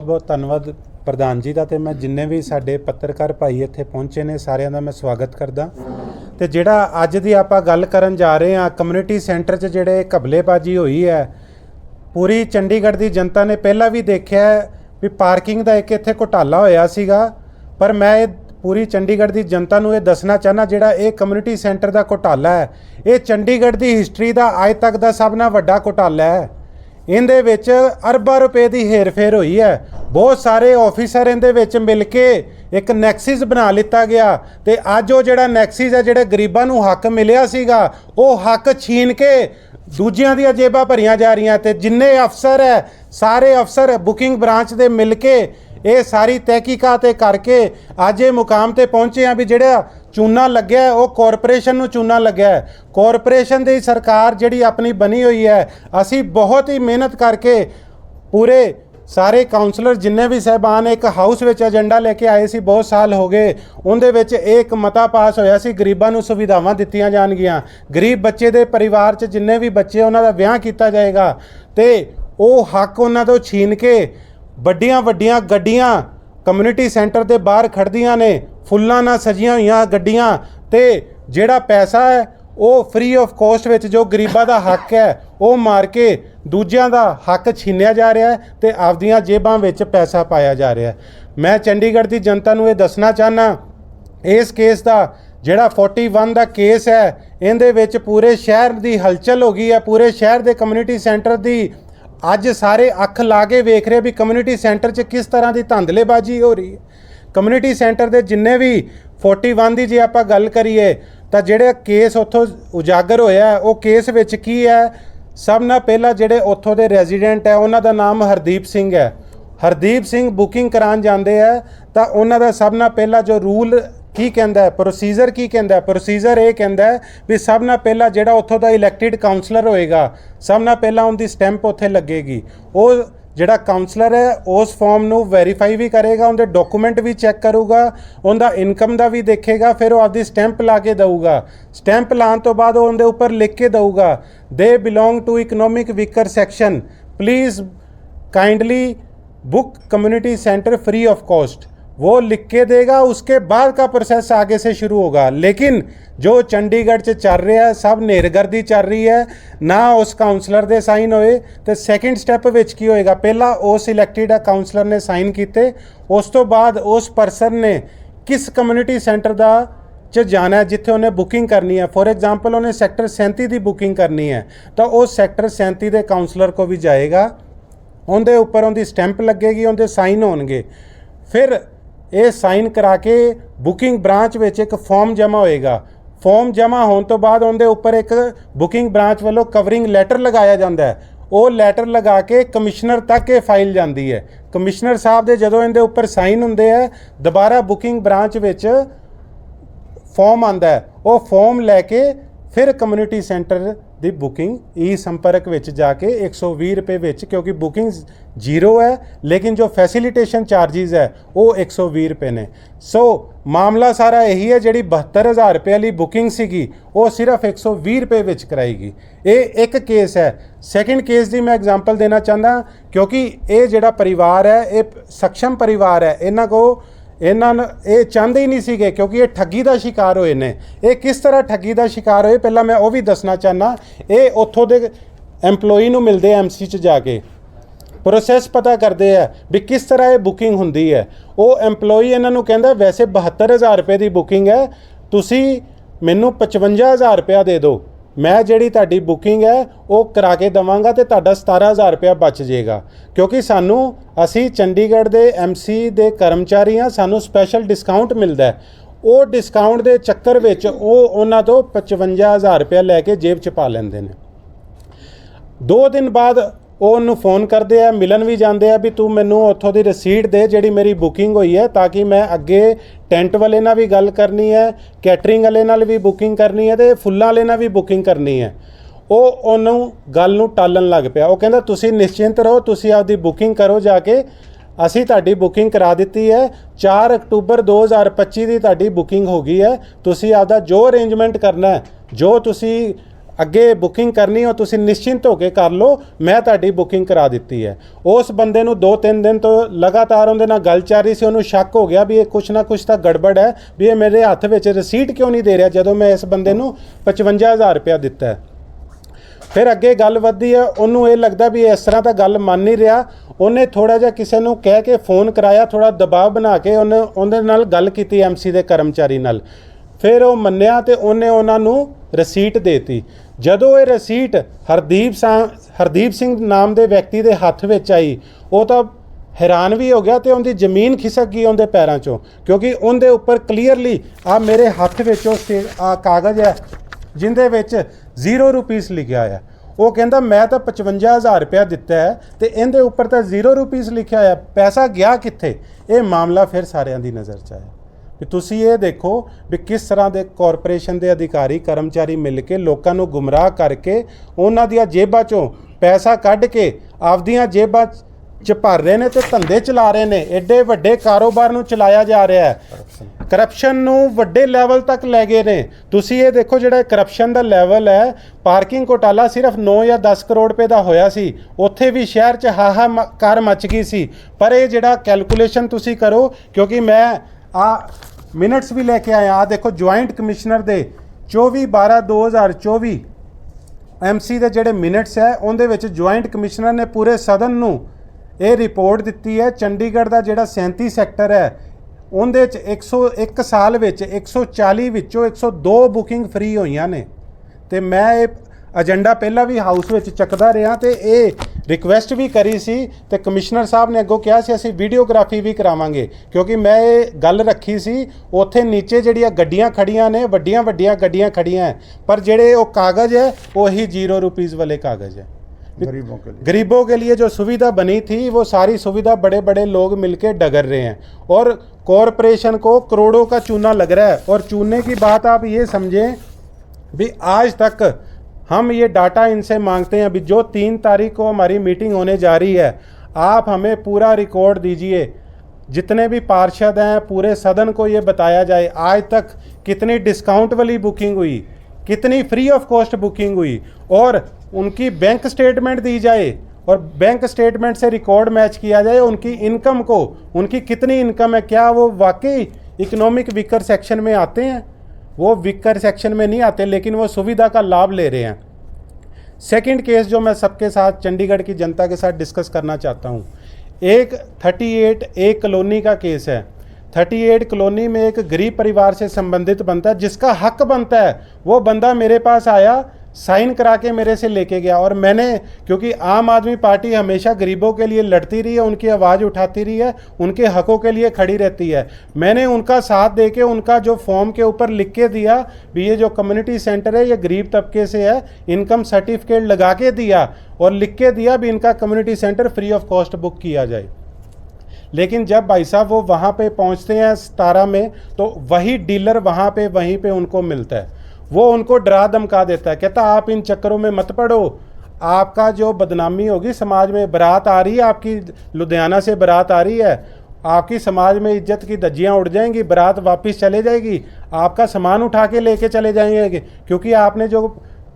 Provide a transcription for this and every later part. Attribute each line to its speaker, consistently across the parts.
Speaker 1: ਬਹੁਤ ਧੰਨਵਾਦ ਪ੍ਰਧਾਨ ਜੀ ਦਾ ਤੇ ਮੈਂ ਜਿੰਨੇ ਵੀ ਸਾਡੇ ਪੱਤਰਕਾਰ ਭਾਈ ਇੱਥੇ ਪਹੁੰਚੇ ਨੇ ਸਾਰਿਆਂ ਦਾ ਮੈਂ ਸਵਾਗਤ ਕਰਦਾ। ਤੇ ਜਿਹੜਾ ਅੱਜ ਦੀ ਆਪਾਂ ਗੱਲ ਕਰਨ ਜਾ ਰਹੇ ਹਾਂ ਕਮਿਊਨਿਟੀ ਸੈਂਟਰ 'ਚ ਜਿਹੜੇ ਘਬਲੇਬਾਜੀ ਹੋਈ ਹੈ, ਪੂਰੀ ਚੰਡੀਗੜ੍ਹ ਦੀ ਜਨਤਾ ਨੇ ਪਹਿਲਾਂ ਵੀ ਦੇਖਿਆ ਵੀ ਪਾਰਕਿੰਗ ਦਾ ਇੱਕ ਇੱਥੇ ਘੁਟਾਲਾ ਹੋਇਆ ਸੀਗਾ। ਪਰ ਮੈਂ ਇਹ ਪੂਰੀ ਚੰਡੀਗੜ੍ਹ ਦੀ ਜਨਤਾ ਨੂੰ ਇਹ ਦੱਸਣਾ ਚਾਹਨਾ ਜਿਹੜਾ ਇਹ ਕਮਿਊਨਿਟੀ ਸੈਂਟਰ ਦਾ ਘੁਟਾਲਾ ਹੈ, ਇਹ ਚੰਡੀਗੜ੍ਹ ਦੀ ਹਿਸਟਰੀ ਦਾ ਅੱਜ ਤੱਕ ਦਾ ਸਭ ਨਾਲ ਵੱਡਾ ਘੁਟਾਲਾ ਹੈ। ਇਹਦੇ ਵਿੱਚ ਅਰਬਾਂ ਰੁਪਏ ਦੀ ਹੇਰਫੇਰ ਹੋਈ ਹੈ। ਬਹੁਤ ਸਾਰੇ ਆਫੀਸਰ ਇਹਦੇ ਵਿੱਚ ਮਿਲ ਕੇ ਇੱਕ ਨੈਕਸਿਸ ਬਣਾ ਲਿੱਤਾ ਗਿਆ ਤੇ ਅੱਜ ਉਹ ਜਿਹੜਾ ਨੈਕਸਿਸ ਹੈ, ਜਿਹੜੇ ਗਰੀਬਾਂ ਨੂੰ ਹੱਕ ਮਿਲਿਆ ਸੀਗਾ, ਉਹ ਹੱਕ ਛੀਨ ਕੇ ਦੂਜਿਆਂ ਦੀਆਂ ਜੇਬਾਂ ਭਰੀਆਂ ਜਾ ਰਹੀਆਂ ਤੇ ਜਿੰਨੇ ਅਫਸਰ ਹੈ, ਸਾਰੇ ਅਫਸਰ ਬੁਕਿੰਗ ਬ੍ਰਾਂਚ ਦੇ ਮਿਲ ਕੇ ਇਹ ਸਾਰੀ ਤਹਿਕੀਕਾਤ ਇਹ ਕਰਕੇ ਅੱਜ ਇਹ ਮੁਕਾਮ ਤੇ ਪਹੁੰਚੇ ਆ ਵੀ ਜਿਹੜਾ ਚੂਨਾ ਲੱਗਿਆ ਉਹ ਕਾਰਪੋਰੇਸ਼ਨ ਨੂੰ ਚੂਨਾ ਲੱਗਿਆ ਹੈ। ਕਾਰਪੋਰੇਸ਼ਨ ਦੀ ਸਰਕਾਰ ਜਿਹੜੀ ਆਪਣੀ ਬਣੀ ਹੋਈ ਹੈ, ਅਸੀਂ ਬਹੁਤ ਹੀ ਮਿਹਨਤ ਕਰਕੇ ਪੂਰੇ ਸਾਰੇ ਕਾਉਂਸਲਰ ਜਿੰਨੇ ਵੀ ਸਹਿਬਾਨ ਇੱਕ ਹਾਊਸ ਵਿੱਚ ਏਜੰਡਾ ਲੈ ਕੇ ਆਏ ਸੀ, ਬਹੁਤ ਸਾਲ ਹੋ ਗਏ, ਉਹਦੇ ਵਿੱਚ ਇਹ ਇੱਕ ਮਤਾ ਪਾਸ ਹੋਇਆ ਸੀ, ਗਰੀਬਾਂ ਨੂੰ ਸੁਵਿਧਾਵਾਂ ਦਿੱਤੀਆਂ ਜਾਣਗੀਆਂ ਗਰੀਬ ਬੱਚੇ ਦੇ ਪਰਿਵਾਰ 'ਚ ਜਿੰਨੇ ਵੀ ਬੱਚੇ ਉਹਨਾਂ ਦਾ ਵਿਆਹ ਕੀਤਾ ਜਾਏਗਾ ਤੇ ਉਹ ਹੱਕ ਉਹਨਾਂ ਤੋਂ ਛੀਨ ਕੇ ਵੱਡੀਆਂ ਵੱਡੀਆਂ ਗੱਡੀਆਂ ਕਮਿਊਨਿਟੀ ਸੈਂਟਰ ਦੇ ਬਾਹਰ ਖੜਦੀਆਂ ਨੇ, ਫੁੱਲਾਂ ਨਾਲ ਸਜੀਆਂ ਹੋਈਆਂ ਗੱਡੀਆਂ ਤੇ ਜਿਹੜਾ ਪੈਸਾ ਹੈ, ਉਹ ਫ੍ਰੀ ਆਫ ਕੋਸਟ ਵਿੱਚ ਜੋ ਗਰੀਬਾਂ ਦਾ ਹੱਕ ਹੈ, ਉਹ ਮਾਰ ਕੇ ਦੂਜਿਆਂ ਦਾ ਹੱਕ ਛੀਨਿਆ ਜਾ ਰਿਹਾ ਹੈ ਤੇ ਆਪਦੀਆਂ ਜੇਬਾਂ ਵਿੱਚ ਪੈਸਾ ਪਾਇਆ ਜਾ ਰਿਹਾ ਹੈ। ਮੈਂ ਚੰਡੀਗੜ੍ਹ ਦੀ ਜਨਤਾ ਨੂੰ ਇਹ ਦੱਸਣਾ ਚਾਹਨਾ ਇਸ ਕੇਸ ਦਾ ਜਿਹੜਾ 41 ਦਾ ਕੇਸ ਹੈ, ਇਹਦੇ ਵਿੱਚ ਪੂਰੇ ਸ਼ਹਿਰ ਦੀ ਹਲਚਲ ਹੋ ਗਈ ਹੈ, ਪੂਰੇ ਸ਼ਹਿਰ ਦੇ ਕਮਿਊਨਿਟੀ ਸੈਂਟਰ ਦੀ ਅੱਜ ਸਾਰੇ ਅੱਖ ਲਾ ਕੇ ਵੇਖ ਰਹੇ ਵੀ ਕਮਿਊਨਿਟੀ ਸੈਂਟਰ 'ਚ ਕਿਸ ਤਰ੍ਹਾਂ ਦੀ ਧੰਦਲੇਬਾਜ਼ੀ ਹੋ ਰਹੀ ਹੈ। ਕਮਿਊਨਿਟੀ ਸੈਂਟਰ ਦੇ ਜਿੰਨੇ ਵੀ 41 ਦੀ ਜੇ ਆਪਾਂ ਗੱਲ ਕਰੀਏ, ਤਾਂ ਜਿਹੜੇ ਕੇਸ ਉੱਥੋਂ ਉਜਾਗਰ ਹੋਇਆ, ਉਹ ਕੇਸ ਵਿੱਚ ਕੀ ਹੈ? ਸਭ ਨਾਲ ਪਹਿਲਾਂ ਜਿਹੜੇ ਉੱਥੋਂ ਦੇ ਰੈਜ਼ੀਡੈਂਟ ਹੈ, ਉਹਨਾਂ ਦਾ ਨਾਮ ਹਰਦੀਪ ਸਿੰਘ ਹੈ। ਹਰਦੀਪ ਸਿੰਘ ਬੁਕਿੰਗ ਕਰਾਉਣ ਜਾਂਦੇ ਆ, ਤਾਂ ਉਹਨਾਂ ਦਾ ਸਭ ਨਾਲ ਪਹਿਲਾਂ ਜੋ ਰੂਲ ਕੀ ਕਹਿੰਦਾ ਹੈ? ਪ੍ਰੋਸੀਜਰ ਕੀ ਕਹਿੰਦਾ ਹੈ? ਪ੍ਰੋਸੀਜਰ ਇਹ ਕਹਿੰਦਾ ਹੈ ਵੀ ਸਭ ਨਾਲ ਪਹਿਲਾਂ ਜਿਹੜਾ ਉੱਥੋਂ ਦਾ ਇਲੈਕਟਿਡ ਕਾਉਂਸਲਰ ਹੋਏਗਾ, ਸਭ ਨਾਲ ਪਹਿਲਾਂ ਉਹਦੀ ਸਟੈਂਪ ਉੱਥੇ ਲੱਗੇਗੀ। ਉਹ ਜਿਹੜਾ ਕਾਉਂਸਲਰ ਹੈ, ਉਸ ਫਾਰਮ ਨੂੰ ਵੈਰੀਫਾਈ ਵੀ ਕਰੇਗਾ, ਉਹਦੇ ਡਾਕੂਮੈਂਟ ਵੀ ਚੈੱਕ ਕਰੂਗਾ, ਉਹਦਾ ਇਨਕਮ ਦਾ ਵੀ ਦੇਖੇਗਾ, ਫਿਰ ਉਹ ਆਪਦੀ ਸਟੈਂਪ ਲਾ ਕੇ ਦੇਊਗਾ। ਸਟੈਂਪ ਲਾਉਣ ਤੋਂ ਬਾਅਦ ਉਹ ਉਹਦੇ ਉੱਪਰ ਲਿਖ ਕੇ ਦੇਊਗਾ they belong to economic weaker section please kindly book community centre free of cost वो लिख के देगा उसके बाद का प्रोसेस आगे से शुरू होगा लेकिन जो ਚੰਡੀਗੜ੍ਹ 'ਚ ਚੱਲ ਰਿਹਾ ਹੈ ਸਭ ਨੇਰਗਰਦੀ ਚੱਲ ਰਹੀ ਹੈ ਨਾ ਉਸ ਕਾਉਂਸਲਰ ਦੇ ਸਾਈਨ ਹੋਏ ਤੇ ਸੈਕਿੰਡ ਸਟੈਪ ਵਿੱਚ ਕੀ ਹੋਏਗਾ ਪਹਿਲਾਂ ਉਸ ਇਲੈਕਟਿਡ ਕਾਉਂਸਲਰ ਨੇ ਸਾਈਨ ਕੀਤੇ ਉਸ ਤੋਂ ਬਾਅਦ ਉਸ ਪਰਸਨ ਨੇ ਕਿਸ ਕਮਿਊਨਿਟੀ ਸੈਂਟਰ ਦਾ ਚ ਜਾਣਾ ਹੈ ਜਿੱਥੇ ਉਹਨੇ ਬੁਕਿੰਗ ਕਰਨੀ ਹੈ ਫੋਰ ਐਗਜ਼ਾਮਪਲ ਉਹਨੇ ਸੈਕਟਰ 37 ਦੀ ਬੁਕਿੰਗ ਕਰਨੀ ਹੈ ਤਾਂ ਉਹ ਸੈਕਟਰ 37 ਦੇ ਕਾਉਂਸਲਰ ਕੋ ਵੀ ਜਾਏਗਾ ਉਹਦੇ ਉੱਪਰ ਉਹਦੀ ਸਟੈਂਪ ਲੱਗੇਗੀ ਉਹਦੇ ਸਾਈਨ ਹੋਣਗੇ ਫਿਰ ਇਹ ਸਾਈਨ ਕਰਾ ਕੇ ਬੁਕਿੰਗ ਬ੍ਰਾਂਚ ਵਿੱਚ ਇੱਕ ਫਾਰਮ ਜਮ੍ਹਾਂ ਹੋਏਗਾ। ਫਾਰਮ ਜਮ੍ਹਾਂ ਹੋਣ ਤੋਂ ਬਾਅਦ ਉਹਦੇ ਉੱਪਰ ਇੱਕ ਬੁਕਿੰਗ ਬ੍ਰਾਂਚ ਵੱਲੋਂ ਕਵਰਿੰਗ ਲੈਟਰ ਲਗਾਇਆ ਜਾਂਦਾ ਹੈ। ਉਹ ਲੈਟਰ ਲਗਾ ਕੇ ਕਮਿਸ਼ਨਰ ਤੱਕ ਇਹ ਫਾਈਲ ਜਾਂਦੀ ਹੈ। ਕਮਿਸ਼ਨਰ ਸਾਹਿਬ ਦੇ ਜਦੋਂ ਇਹਦੇ ਉੱਪਰ ਸਾਈਨ ਹੁੰਦੇ ਆ ਦੁਬਾਰਾ ਬੁਕਿੰਗ ਬ੍ਰਾਂਚ ਵਿੱਚ ਫਾਰਮ ਆਂਦਾ ਉਹ ਫਾਰਮ ਲੈ ਕੇ ਫਿਰ ਕਮਿਊਨਿਟੀ ਸੈਂਟਰ ਦੀ ਬੁਕਿੰਗ ਈ ਸੰਪਰਕ ਵਿੱਚ ਜਾ ਕੇ 120 ਰੁਪਏ ਵਿੱਚ, ਕਿਉਂਕਿ ਬੁਕਿੰਗ ਜ਼ੀਰੋ ਹੈ, ਲੇਕਿਨ ਜੋ ਫੈਸਿਲਿਟੇਸ਼ਨ ਚਾਰजेस ਹੈ, ਉਹ 120 ਰੁਪਏ ਨੇ। ਸੋ ਮਾਮਲਾ ਸਾਰਾ ਇਹੀ ਹੈ, ਜਿਹੜੀ 72000 ਰੁਪਏ ਵਾਲੀ ਬੁਕਿੰਗ ਸੀਗੀ, ਉਹ ਸਿਰਫ 120 ਰੁਪਏ ਵਿੱਚ ਕਰਾਈਗੀ। ਇਹ ਇੱਕ ਕੇਸ ਹੈ। ਸੈਕੰਡ ਕੇਸ ਦੀ ਮੈਂ ਐਗਜ਼ਾਮਪਲ ਦੇਣਾ ਚਾਹੁੰਦਾ, ਕਿਉਂਕਿ ਇਹ ਜਿਹੜਾ ਪਰਿਵਾਰ ਹੈ, ਇਹ ਸક્ષਮ ਪਰਿਵਾਰ ਹੈ, ਇਹਨਾਂ ਕੋ ਇਹਨਾਂ ਨੂੰ ਇਹ ਚਾਹੁੰਦੇ ਹੀ ਨਹੀਂ ਸੀਗੇ ਕਿਉਂਕਿ ਇਹ ਠੱਗੀ ਦਾ ਸ਼ਿਕਾਰ ਹੋਏ ਨੇ। ਇਹ ਕਿਸ ਤਰ੍ਹਾਂ ਠੱਗੀ ਦਾ ਸ਼ਿਕਾਰ ਹੋਏ? ਪਹਿਲਾਂ ਮੈਂ ਉਹ ਵੀ ਦੱਸਣਾ ਚਾਹਨਾ ਇਹ ਉੱਥੋਂ ਦੇ EMPLOYEE ਨੂੰ ਮਿਲਦੇ ਐਮਸੀ ਚ ਜਾ ਕੇ। ਪ੍ਰੋਸੈਸ ਪਤਾ ਕਰਦੇ ਆ ਵੀ ਕਿਸ ਤਰ੍ਹਾਂ ਇਹ ਬੁਕਿੰਗ ਹੁੰਦੀ ਹੈ। ਉਹ EMPLOYEE ਇਹਨਾਂ ਨੂੰ ਕਹਿੰਦਾ, ਵੈਸੇ 72000 ਰੁਪਏ ਦੀ ਬੁਕਿੰਗ ਹੈ। ਤੁਸੀਂ ਮੈਨੂੰ 55000 ਰੁਪਇਆ ਦੇ ਦਿਓ। ਮੈਂ ਜਿਹੜੀ ਤੁਹਾਡੀ ਬੁਕਿੰਗ ਹੈ, ਉਹ ਕਰਾ ਕੇ ਦਵਾਂਗਾ ਤੇ ਤੁਹਾਡਾ 17000 ਰੁਪਇਆ ਬਚ ਜਾਏਗਾ। ਕਿਉਂਕਿ ਸਾਨੂੰ, ਅਸੀਂ ਚੰਡੀਗੜ੍ਹ ਦੇ ਐਮਸੀ ਦੇ ਕਰਮਚਾਰੀ ਹਾਂ, ਸਾਨੂੰ ਸਪੈਸ਼ਲ ਡਿਸਕਾਊਂਟ ਮਿਲਦਾ ਹੈ। ਉਹ ਡਿਸਕਾਊਂਟ ਦੇ ਚੱਕਰ ਵਿੱਚ ਉਹ ਉਹਨਾਂ ਤੋਂ 55000 ਰੁਪਇਆ ਲੈ ਕੇ ਜੇਬ 'ਚ ਪਾ ਲੈਂਦੇ ਨੇ। ਦੋ ਦਿਨ ਬਾਅਦ ਉਹ ਉਹਨੂੰ ਫੋਨ ਕਰਦੇ ਆ, ਮਿਲਣ ਵੀ ਜਾਂਦੇ ਆ ਵੀ ਤੂੰ ਮੈਨੂੰ ਉੱਥੋਂ ਦੀ ਰਸੀਦ ਦੇ ਜਿਹੜੀ ਮੇਰੀ ਬੁਕਿੰਗ ਹੋਈ ਹੈ ਤਾਂ ਕਿ ਮੈਂ ਅੱਗੇ ਟੈਂਟ ਵਾਲੇ ਨਾਲ ਵੀ ਗੱਲ ਕਰਨੀ ਹੈ ਕੈਟਰਿੰਗ ਵਾਲੇ ਨਾਲ ਵੀ ਬੁਕਿੰਗ ਕਰਨੀ ਹੈ ਤੇ ਫੁੱਲਾਂ ਵਾਲੇ ਨਾਲ ਵੀ ਬੁਕਿੰਗ ਕਰਨੀ ਹੈ। ਉਹ ਉਹਨੂੰ ਗੱਲ ਨੂੰ ਟਾਲਣ ਲੱਗ ਪਿਆ। ਉਹ ਕਹਿੰਦਾ, ਤੁਸੀਂ ਨਿਸ਼ਚਿੰਤ ਰਹੋ, ਤੁਸੀਂ ਆਪਦੀ ਬੁਕਿੰਗ ਕਰੋ ਜਾ ਕੇ। ਅਸੀਂ ਤੁਹਾਡੀ ਬੁਕਿੰਗ ਕਰਾ ਦਿੱਤੀ ਹੈ। 4 ਅਕਤੂਬਰ 2025 ਦੀ ਤੁਹਾਡੀ ਬੁਕਿੰਗ ਹੋ ਗਈ ਹੈ। ਤੁਸੀਂ ਆਪਦਾ ਜੋ ਅਰੇਂਜਮੈਂਟ ਕਰਨਾ ਹੈ, ਜੋ ਤੁਸੀਂ ਅੱਗੇ ਬੁਕਿੰਗ ਕਰਨੀ ਹੋ, ਤੁਸੀਂ ਨਿਸ਼ਚਿੰਤ ਹੋ ਕੇ ਕਰ ਲਓ, ਮੈਂ ਤੁਹਾਡੀ ਬੁਕਿੰਗ ਕਰਾ ਦਿੱਤੀ ਹੈ। ਉਸ ਬੰਦੇ ਨੂੰ 2-3 ਦਿਨ ਤੋਂ ਲਗਾਤਾਰ ਉਹਦੇ ਨਾਲ ਗੱਲ ਚੱਲ ਰਹੀ ਸੀ, ਉਹਨੂੰ ਸ਼ੱਕ ਹੋ ਗਿਆ ਵੀ ਇਹ ਕੁਛ ਨਾ ਕੁਛ ਤਾਂ ਗੜਬੜ ਹੈ, ਵੀ ਇਹ ਮੇਰੇ ਹੱਥ ਵਿੱਚ ਰਸੀਟ ਕਿਉਂ ਨਹੀਂ ਦੇ ਰਿਹਾ ਜਦੋਂ ਮੈਂ ਇਸ ਬੰਦੇ ਨੂੰ 55000 ਰੁਪਇਆ ਦਿੱਤਾ ਹੈ। ਫਿਰ ਅੱਗੇ ਗੱਲ ਵੱਧਦੀ ਹੈ, ਉਹਨੂੰ ਇਹ ਲੱਗਦਾ ਵੀ ਇਸ ਤਰ੍ਹਾਂ ਤਾਂ ਗੱਲ ਮੰਨ ਨਹੀਂ ਰਿਹਾ। ਉਹਨੇ ਥੋੜਾ ਜਿਹਾ ਕਿਸੇ ਨੂੰ ਕਹਿ ਕੇ ਫੋਨ ਕਰਾਇਆ ਥੋੜਾ ਦਬਾਅ ਬਣਾ ਕੇ ਉਹਨੇ ਉਹਦੇ ਨਾਲ ਗੱਲ ਕੀਤੀ ਐਮਸੀ ਦੇ ਕਰਮਚਾਰੀ ਨਾਲ। ਫਿਰ ਉਹ ਮੰਨਿਆ ਤੇ ਉਹਨੇ ਉਹਨਾਂ ਨੂੰ ਰਸੀਟ ਦੇਤੀ। ਜਦੋਂ ਇਹ ਰਸੀਟ ਹਰਦੀਪ ਸਾ- ਹਰਦੀਪ ਸਿੰਘ ਨਾਮ ਦੇ ਵਿਅਕਤੀ ਦੇ ਹੱਥ ਵਿੱਚ ਆਈ, ਉਹ ਤਾਂ ਹੈਰਾਨ ਵੀ ਹੋ ਗਿਆ ਤੇ ਉਹਦੀ ਜ਼ਮੀਨ ਖਿਸਕ ਗਈ ਉਹਦੇ ਪੈਰਾਂ ਚੋਂ, ਕਿਉਂਕਿ ਉਹਦੇ ਉੱਪਰ ਕਲੀਅਰਲੀ ਆ ਮੇਰੇ ਹੱਥ ਵਿੱਚ ਉਹ ਆ ਕਾਗਜ਼ ਹੈ, ਜਿੰਦੇ ਵਿੱਚ 0 ਰੁਪੀਸ ਲਿਖਿਆ ਹੋਇਆ। ਉਹ ਕਹਿੰਦਾ, ਮੈਂ ਤਾਂ 55000 ਰੁਪਇਆ ਦਿੱਤਾ ਹੈ ਤੇ ਇਹਦੇ ਉੱਪਰ ਤਾਂ 0 ਰੁਪੀਸ ਲਿਖਿਆ ਹੋਇਆ, ਪੈਸਾ ਗਿਆ ਕਿੱਥੇ? ਇਹ ਮਾਮਲਾ ਫਿਰ ਸਾਰਿਆਂ ਦੀ ਨਜ਼ਰ 'ਚ ਆਇਆ। ਵੀ ਤੁਸੀਂ ਇਹ ਦੇਖੋ ਵੀ ਕਿਸ ਤਰ੍ਹਾਂ ਦੇ ਕਾਰਪੋਰੇਸ਼ਨ ਦੇ ਅਧਿਕਾਰੀ ਕਰਮਚਾਰੀ ਮਿਲ ਕੇ ਲੋਕਾਂ ਨੂੰ ਗੁੰਮਰਾਹ ਕਰਕੇ ਉਹਨਾਂ ਦੀਆਂ ਜੇਬਾਂ 'ਚੋਂ ਪੈਸਾ ਕੱਢ ਕੇ ਆਪਦੀਆਂ ਜੇਬਾਂ 'ਚ ਭਰ ਰਹੇ ਨੇ ਤੇ ਧੰਦੇ ਚਲਾ ਰਹੇ ਨੇ। ਐਡੇ ਵੱਡੇ ਕਾਰੋਬਾਰ ਨੂੰ ਚਲਾਇਆ ਜਾ ਰਿਹਾ ਹੈ। ਕਰਪਸ਼ਨ ਨੂੰ ਵੱਡੇ ਲੈਵਲ ਤੱਕ ਲੈ ਗਏ ਨੇ। ਤੁਸੀਂ ਇਹ ਦੇਖੋ ਜਿਹੜਾ ਕਰਪਸ਼ਨ ਦਾ ਲੈਵਲ ਹੈ ਪਾਰਕਿੰਗ ਘੋਟਾਲਾ ਸਿਰਫ 9 ਜਾਂ 10 ਕਰੋੜ ਰੁਪਏ ਦਾ ਹੋਇਆ ਸੀ। ਉੱਥੇ ਵੀ ਸ਼ਹਿਰ 'ਚ ਹਾਹਾ ਕਾਰ ਮਚ ਗਈ ਸੀ। ਪਰ ਇਹ ਜਿਹੜਾ ਕੈਲਕੂਲੇਸ਼ਨ ਤੁਸੀਂ ਕਰੋ ਕਿਉਂਕਿ ਮੈਂ ਆ ਮਿੰਟਸ ਵੀ ਲੈ ਕੇ ਆਇਆ। ਆ ਦੇਖੋ ਜੁਆਇੰਟ ਕਮਿਸ਼ਨਰ ਦੇ 24 12 2024 ਐਮਸੀ ਦੇ ਜਿਹੜੇ ਮਿੰਟਸ ਹੈ, ਉਹਦੇ ਵਿੱਚ ਜੁਆਇੰਟ ਕਮਿਸ਼ਨਰ ਨੇ ਪੂਰੇ ਸਦਨ ਨੂੰ ਇਹ ਰਿਪੋਰਟ ਦਿੱਤੀ ਹੈ। ਚੰਡੀਗੜ੍ਹ ਦਾ ਜਿਹੜਾ 37 ਸੈਕਟਰ ਹੈ, ਉਹਦੇ ਚ 101 ਸਾਲ ਵਿੱਚ 140 ਵਿੱਚੋਂ 102 ਬੁਕਿੰਗ ਫ੍ਰੀ ਹੋਈਆਂ ਨੇ। ਤੇ ਮੈਂ ਇਹ ਏਜੰਡਾ ਪਹਿਲਾਂ ਵੀ ਹਾਊਸ ਵਿੱਚ ਚੱਕਦਾ ਰਿਹਾ ਤੇ ਇਹ ਰਿਕੁਐਸਟ ਵੀ ਕਰੀ ਸੀ ਤੇ ਕਮਿਸ਼ਨਰ ਸਾਹਿਬ ਨੇ ਅੱਗੋਂ ਕਿਹਾ ਸੀ ਅਸੀਂ ਵੀਡੀਓਗ੍ਰਾਫੀ ਵੀ ਕਰਾਵਾਂਗੇ ਕਿਉਂਕਿ ਮੈਂ ਇਹ ਗੱਲ ਰੱਖੀ ਸੀ ਉੱਥੇ ਨੀਚੇ ਜਿਹੜੀਆਂ ਗੱਡੀਆਂ ਖੜੀਆਂ ਨੇ ਵੱਡੀਆਂ ਵੱਡੀਆਂ ਗੱਡੀਆਂ ਖੜੀਆਂ ਹੈ, ਪਰ ਜਿਹੜੇ ਉਹ ਕਾਗਜ਼ ਹੈ ਉਹੀ 0 ਰੁਪੀਸ ਵਾਲੇ ਕਾਗਜ਼ ਹੈ
Speaker 2: गरीबों के लिए
Speaker 1: गरीबों के लिए जो सुविधा बनी थी वो सारी सुविधा बड़े बड़े लोग मिलके डगर रहे हैं और कॉरपोरेशन को करोड़ों का चूना लग रहा है और चूने की बात आप ये समझें भी आज तक हम ये डाटा इनसे मांगते हैं। अभी जो तीन तारीख को हमारी मीटिंग होने जा रही है, आप हमें पूरा रिकॉर्ड दीजिए। जितने भी पार्षद हैं, पूरे सदन को ये बताया जाए। आज तक कितनी डिस्काउंट वाली बुकिंग हुई, कितनी फ्री ऑफ़ कॉस्ट बुकिंग हुई, और उनकी बैंक स्टेटमेंट दी जाए, और बैंक स्टेटमेंट से रिकॉर्ड मैच किया जाए, उनकी इनकम को, उनकी कितनी इनकम है, क्या वो वाकई इकोनॉमिक वीकर सेक्शन में आते हैं? वो विकर सेक्शन में नहीं आते, लेकिन वो सुविधा का लाभ ले रहे हैं। सेकंड केस जो मैं सबके साथ, चंडीगढ़ की जनता के साथ डिस्कस करना चाहता हूँ। एक 38 एक कॉलोनी का केस है। 38 कॉलोनी में एक गरीब परिवार से संबंधित बनता है जिसका हक बनता है, वो बंदा मेरे पास आया साइन करा के मेरे से लेके गया और मैंने, क्योंकि आम आदमी पार्टी हमेशा गरीबों के लिए लड़ती रही है, उनकी आवाज़ उठाती रही है, उनके हकों के लिए खड़ी रहती है। मैंने उनका साथ दे के उनका जो फॉर्म के ऊपर लिख के दिया, भी ये जो कम्युनिटी सेंटर है, ये गरीब तबके से है, इनकम सर्टिफिकेट लगा के दिया और लिख के दिया भी इनका community centre free of cost book किया जाए। लेकिन जब भाई साहब वो वहाँ पे पहुँचते हैं, सतारा में तो वही डीलर वहाँ पे, वहीं पे उनको मिलता है। वो उनको डरा धमका देता है, कहता, आप इन चक्करों में मत पड़ो। आपका जो बदनामी होगी, समाज में बारात आ रही है, आपकी लुधियाना से बारात आ रही है, आपकी समाज में इज़्ज़त की धज्जियाँ उड़ जाएँगी, बारात वापस चले जाएगी, आपका सामान उठा के लेके चले जाएँगे, क्योंकि आपने जो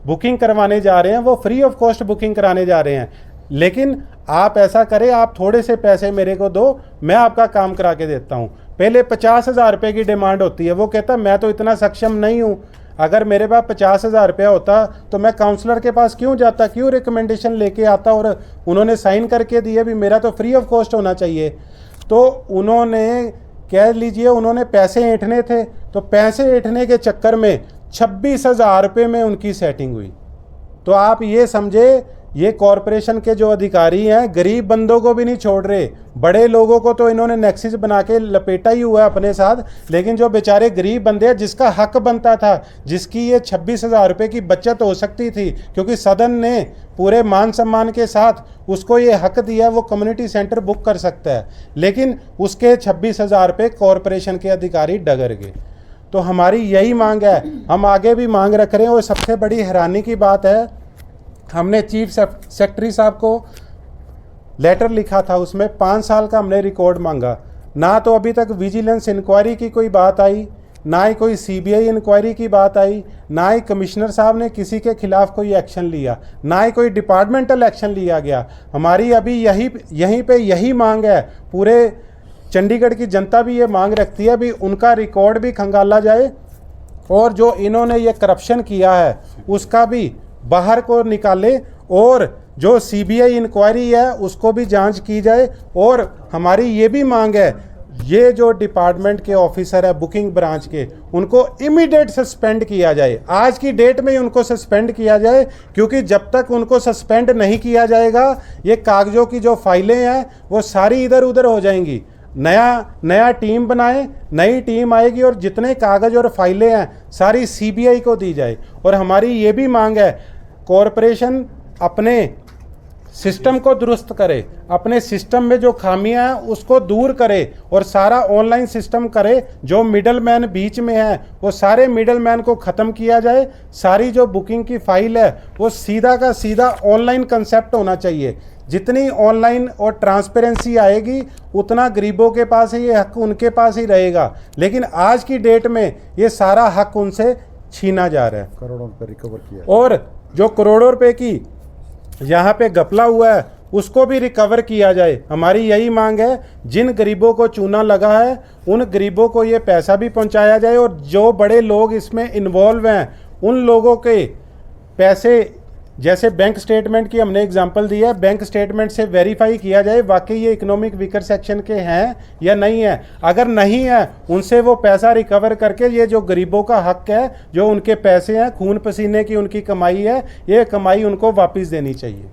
Speaker 1: बुकिंग करवाने जा रहे हैं, वो फ्री ऑफ़ कॉस्ट बुकिंग कराने जा रहे हैं। लेकिन आप ऐसा करें, आप थोड़े से पैसे मेरे को दो, मैं आपका काम करा के देता हूँ। पहले पचास हज़ार रुपये की डिमांड होती है, वो कहता, मैं तो इतना सक्षम नहीं हूँ। अगर मेरे पास पचास हज़ार रुपया होता तो मैं काउंसलर के पास क्यों जाता? क्यों रिकमेंडेशन लेके आता? और उन्होंने साइन करके दिए भी, मेरा तो फ्री ऑफ़ कॉस्ट होना चाहिए। तो उन्होंने, कह लीजिए, उन्होंने पैसे ऐंठने थे तो पैसे ऐठने के चक्कर में छब्बीस हज़ार रुपये में उनकी सेटिंग हुई। तो आप ये समझे ये कॉरपोरेशन के जो अधिकारी हैं, गरीब बंदों को भी नहीं छोड़ रहे। बड़े लोगों को तो इन्होंने नेक्सिस बना के लपेटा ही हुआ है अपने साथ। लेकिन जो बेचारे गरीब बंदे हैं, जिसका हक बनता था, जिसकी ये छब्बीस हज़ार रुपये की बचत हो सकती थी, क्योंकि सदन ने पूरे मान सम्मान के साथ उसको ये हक दिया वो कम्युनिटी सेंटर बुक कर सकता है। लेकिन उसके छब्बीस हज़ार रुपये कॉरपोरेशन के अधिकारी डगर गए। तो हमारी यही मांग है। हम आगे भी मांग रख रहे हैं और सबसे बड़ी हैरानी की बात है हमने चीफ सेक्रेटरी साहब को लेटर लिखा था, उसमें पाँच साल का हमने रिकॉर्ड मांगा। ना तो अभी तक विजिलेंस इंक्वायरी की कोई बात आई, ना ही कोई सीबीआई इंक्वायरी की बात आई, ना ही कमिश्नर साहब ने किसी के खिलाफ कोई एक्शन लिया, ना ही कोई डिपार्टमेंटल एक्शन लिया गया। हमारी अभी यही, यहीं पे यही मांग है। पूरे चंडीगढ़ की जनता भी ये मांग रखती है, भी उनका रिकॉर्ड भी खंगाला जाए, और जो इन्होंने ये करप्शन किया है, उसका भी बाहर को निकाले और जो सीबीआई इंक्वायरी है, उसको भी जाँच की जाए। और हमारी ये भी मांग है, ये जो डिपार्टमेंट के ऑफिसर है बुकिंग ब्रांच के, उनको इमीडिएट सस्पेंड किया जाए। आज की डेट में ही उनको सस्पेंड किया जाए, क्योंकि जब तक उनको सस्पेंड नहीं किया जाएगा, ये कागजों की जो फाइलें हैं, वो सारी इधर उधर हो जाएँगी। नया नया टीम बनाए, नई टीम आएगी और जितने कागज़ और फाइलें हैं, सारी सीबीआई को दी जाए। और हमारी ये भी मांग है कॉरपोरेशन अपने सिस्टम को दुरुस्त करे अपने सिस्टम में जो खामियाँ हैं उसको दूर करे और सारा ऑनलाइन सिस्टम करे जो मिडल मैन बीच में है वो सारे मिडल मैन को ख़त्म किया जाए सारी जो बुकिंग की फ़ाइल है वो सीधा का सीधा ऑनलाइन कंसेप्ट होना चाहिए। जितनी ऑनलाइन और ट्रांसपेरेंसी आएगी उतना गरीबों के पास ही ये हक उनके पास ही रहेगा। लेकिन आज की डेट में ये सारा हक उनसे छीना जा रहा है।
Speaker 2: करोड़ों रुपए रिकवर किया।
Speaker 1: और जो करोड़ों रुपए की यहाँ पे गपला हुआ है, उसको भी रिकवर किया जाए। हमारी यही मांग है, जिन गरीबों को चूना लगा है, उन गरीबों को ये पैसा भी पहुँचाया जाए और जो बड़े लोग इसमें इन्वॉल्व हैं, उन लोगों के पैसे जैसे बैंक स्टेटमेंट की हमने एग्ज़ाम्पल दी है बैंक स्टेटमेंट से वेरीफाई किया जाए, वाकई ये इकोनॉमिक वीकर सेक्शन के हैं या नहीं है। अगर नहीं है, उनसे वो पैसा रिकवर करके, ये जो गरीबों का हक है, जो उनके पैसे हैं, खून पसीने की उनकी कमाई है, ये कमाई उनको वापस देनी चाहिए।